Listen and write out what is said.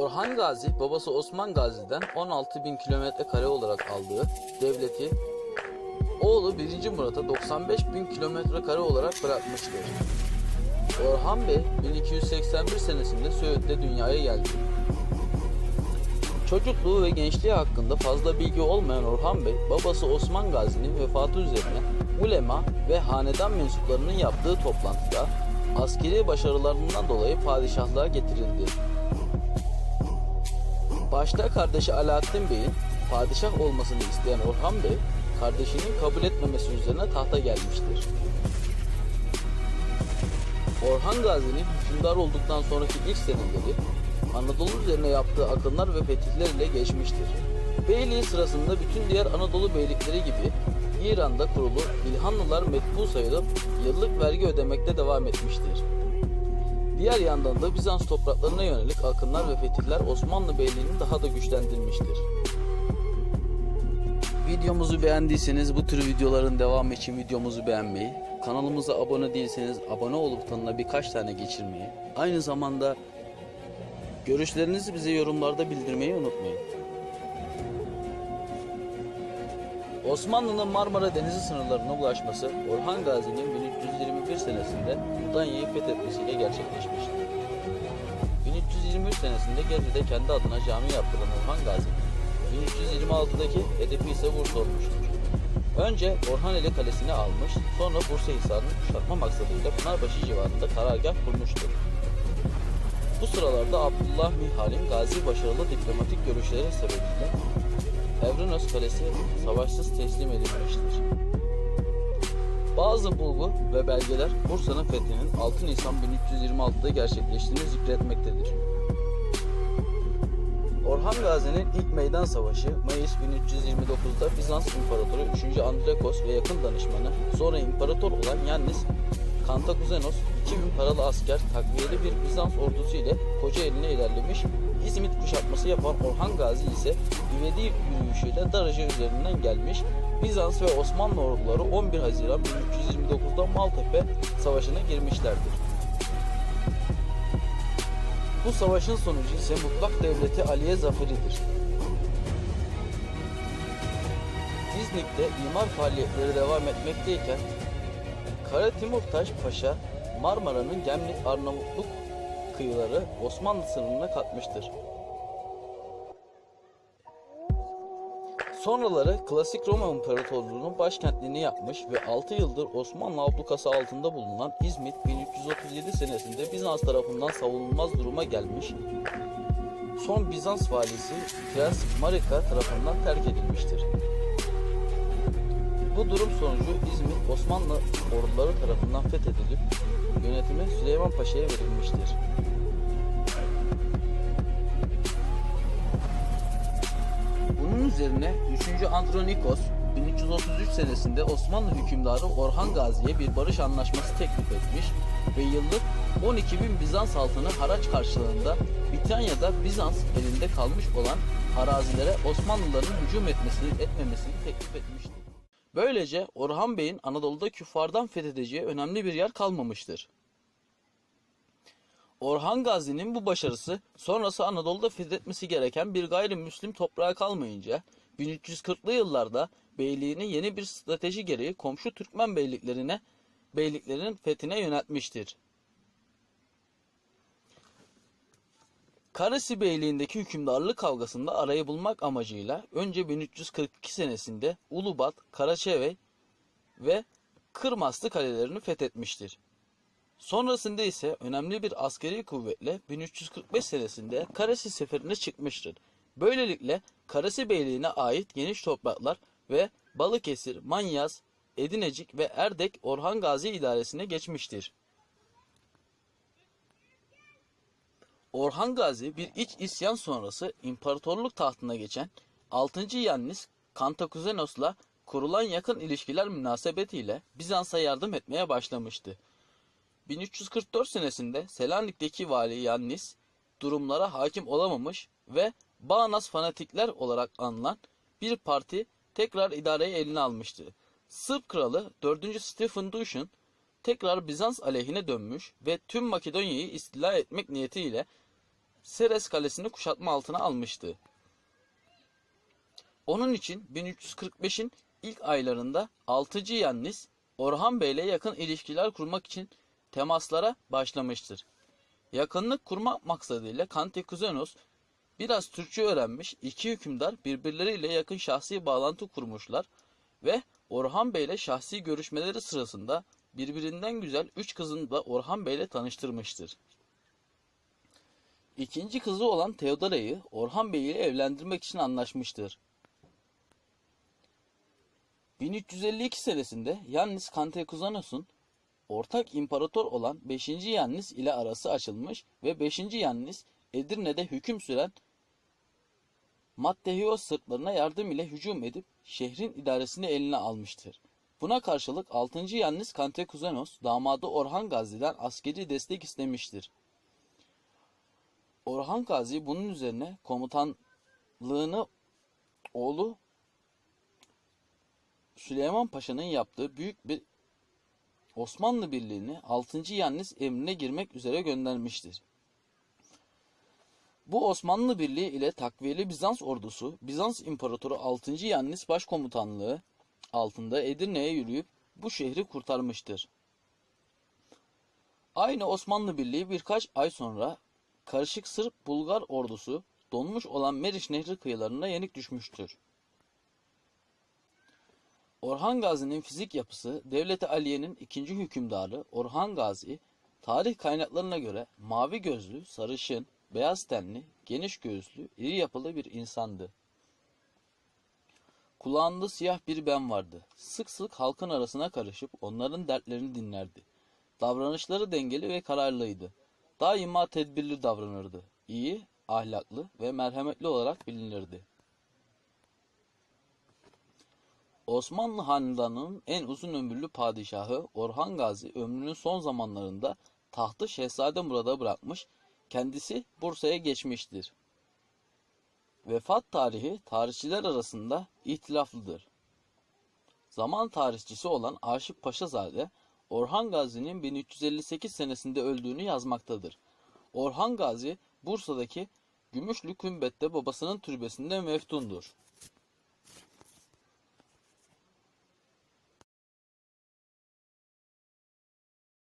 Orhan Gazi babası Osman Gazi'den 16 bin kilometre kare olarak aldığı devleti oğlu 1. Murat'a 95 bin kilometre kare olarak bırakmıştır. Orhan Bey 1281 senesinde Söğüt'te dünyaya geldi. Çocukluğu ve gençliği hakkında fazla bilgi olmayan Orhan Bey, babası Osman Gazi'nin vefatı üzerine ulema ve hanedan mensuplarının yaptığı toplantıda askeri başarılarından dolayı padişahlığa getirildi. Başta kardeşi Alaaddin Bey'in padişah olmasını isteyen Orhan Bey, kardeşinin kabul etmemesi üzerine tahta gelmiştir. Orhan Gazi'nin hükümdar olduktan sonraki ilk seneleri Anadolu üzerine yaptığı akınlar ve fetihler ile geçmiştir. Beyliği sırasında bütün diğer Anadolu beylikleri gibi İran'da kurulu İlhanlılar metbu sayılıp yıllık vergi ödemekte devam etmiştir. Diğer yandan da Bizans topraklarına yönelik akınlar ve fetihler Osmanlı Beyliği'ni daha da güçlendirmiştir. Videomuzu beğendiyseniz bu tür videoların devamı için videomuzu beğenmeyi, kanalımıza abone değilseniz abone olup butonuna birkaç tane geçirmeyi, aynı zamanda görüşlerinizi bize yorumlarda bildirmeyi unutmayın. Osmanlı'nın Marmara Denizi sınırlarına ulaşması Orhan Gazi'nin 1321 senesinde Mudanya'yı fethetmesiyle gerçekleşmiştir. 1323 senesinde Gebze'de kendi adına cami yaptıran Orhan Gazi, 1326'daki hedefi ise Bursa olmuştur. Önce Orhaneli Kalesi'ni almış, sonra Bursa Hisarı'nı kuşatma maksadıyla Pınarbaşı civarında karargah kurmuştur. Bu sıralarda Abdullah Mihal'in gazi başarılı diplomatik görüşleri sebebiyle Evrenos Kalesi savaşsız teslim edilmiştir. Bazı bulgu ve belgeler Bursa'nın fethinin 6 Nisan 1326'da gerçekleştiğini zikretmektedir. Orhan Gazi'nin ilk meydan savaşı Mayıs 1329'da Bizans İmparatoru 3. Andrekos ve yakın danışmanı sonra imparator olan Yannis Kantakuzenos 2000 paralı asker takviyeli bir Bizans ordusu ile Kocaeli'ne ilerlemiş. İzmit kuşatması yapan Orhan Gazi ise ivedi yürüyüşüyle Darıca üzerinden gelmiş. Bizans ve Osmanlı orduları 11 Haziran 1329'da Maltepe Savaşı'na girmişlerdir. Bu savaşın sonucu ise mutlak devleti Aliye zaferidir. İznik'te imar faaliyetleri devam etmekteyken Kara Timurtaş Paşa Marmara'nın Gemlik Arnavutluk kıyıları Osmanlı sınırına katmıştır. Sonraları Klasik Roma İmparatorluğu'nun başkentliğini yapmış ve 6 yıldır Osmanlı ablukası altında bulunan İzmit 1337 senesinde Bizans tarafından savunulmaz duruma gelmiş. Son Bizans valisi Prens Marika tarafından terk edilmiştir. Bu durum sonucu İzmit Osmanlı orduları tarafından fethedilip yönetimi Süleyman Paşa'ya verilmiştir. Üzerine 3. Andronikos 1333 senesinde Osmanlı hükümdarı Orhan Gazi'ye bir barış anlaşması teklif etmiş ve yıllık 12 bin Bizans altını haraç karşılığında Britanya'da Bizans elinde kalmış olan arazilere Osmanlıların hücum etmesini etmemesini teklif etmiştir. Böylece Orhan Bey'in Anadolu'da küffardan fethedeceği önemli bir yer kalmamıştır. Orhan Gazi'nin bu başarısı sonrası Anadolu'da fethetmesi gereken bir gayrimüslim toprağa kalmayınca 1340'lı yıllarda beyliğini yeni bir strateji gereği komşu Türkmen beyliklerine beyliklerin fethine yöneltmiştir. Karasi Beyliği'ndeki hükümdarlık kavgasında arayı bulmak amacıyla önce 1342 senesinde Ulubat, Karaçevey ve Kırmaslı kalelerini fethetmiştir. Sonrasında ise önemli bir askeri kuvvetle 1345 senesinde Karasi seferine çıkmıştır. Böylelikle Karasi Beyliği'ne ait geniş topraklar ve Balıkesir, Manyas, Edinecik ve Erdek Orhan Gazi idaresine geçmiştir. Orhan Gazi bir iç isyan sonrası imparatorluk tahtına geçen 6. Yannis Kantakuzenos'la kurulan yakın ilişkiler münasebetiyle Bizans'a yardım etmeye başlamıştı. 1344 senesinde Selanik'teki vali Yannis durumlara hakim olamamış ve Bağnaz fanatikler olarak anılan bir parti tekrar idareyi eline almıştı. Sırp kralı 4. Stephen Duş'un tekrar Bizans aleyhine dönmüş ve tüm Makedonya'yı istila etmek niyetiyle Seres Kalesi'ni kuşatma altına almıştı. Onun için 1345'in ilk aylarında 6. Yannis Orhan Bey ile yakın ilişkiler kurmak için temaslara başlamıştır. Yakınlık kurmak maksadıyla Kantekuzenos biraz Türkçe öğrenmiş iki hükümdar birbirleriyle yakın şahsi bağlantı kurmuşlar ve Orhan Bey ile şahsi görüşmeleri sırasında birbirinden güzel üç kızını da Orhan Bey ile tanıştırmıştır. İkinci kızı olan Theodora'yı Orhan Bey ile evlendirmek için anlaşmıştır. 1352 senesinde Yannis Kantekuzanos'un ortak imparator olan 5. Yannis ile arası açılmış ve 5. Yannis Edirne'de hüküm süren Mattehios Sırplarına yardım ile hücum edip şehrin idaresini eline almıştır. Buna karşılık 6. Yannis Kantekuzanos damadı Orhan Gazi'den askeri destek istemiştir. Orhan Gazi bunun üzerine komutanlığını oğlu Süleyman Paşa'nın yaptığı büyük bir Osmanlı birliğini 6. Yannis emrine girmek üzere göndermiştir. Bu Osmanlı Birliği ile takviyeli Bizans ordusu, Bizans İmparatoru 6. Yannis başkomutanlığı altında Edirne'ye yürüyüp bu şehri kurtarmıştır. Aynı Osmanlı Birliği birkaç ay sonra karışık Sırp Bulgar ordusu donmuş olan Meriç Nehri kıyılarına yenik düşmüştür. Orhan Gazi'nin fizik yapısı Devleti Aliye'nin ikinci hükümdarı Orhan Gazi, tarih kaynaklarına göre mavi gözlü, sarışın, beyaz tenli, geniş göğüslü, iri yapılı bir insandı. Kulağında siyah bir ben vardı. Sık sık halkın arasına karışıp onların dertlerini dinlerdi. Davranışları dengeli ve kararlıydı. Daima tedbirli davranırdı. İyi, ahlaklı ve merhametli olarak bilinirdi. Osmanlı Hanedanı'nın en uzun ömürlü padişahı Orhan Gazi ömrünün son zamanlarında tahtı Şehzade Murad'a bırakmış, kendisi Bursa'ya geçmiştir. Vefat tarihi tarihçiler arasında ihtilaflıdır. Zaman tarihçisi olan Aşık Paşazade, Orhan Gazi'nin 1358 senesinde öldüğünü yazmaktadır. Orhan Gazi, Bursa'daki Gümüşlü Kümbet'te babasının türbesinde meftundur.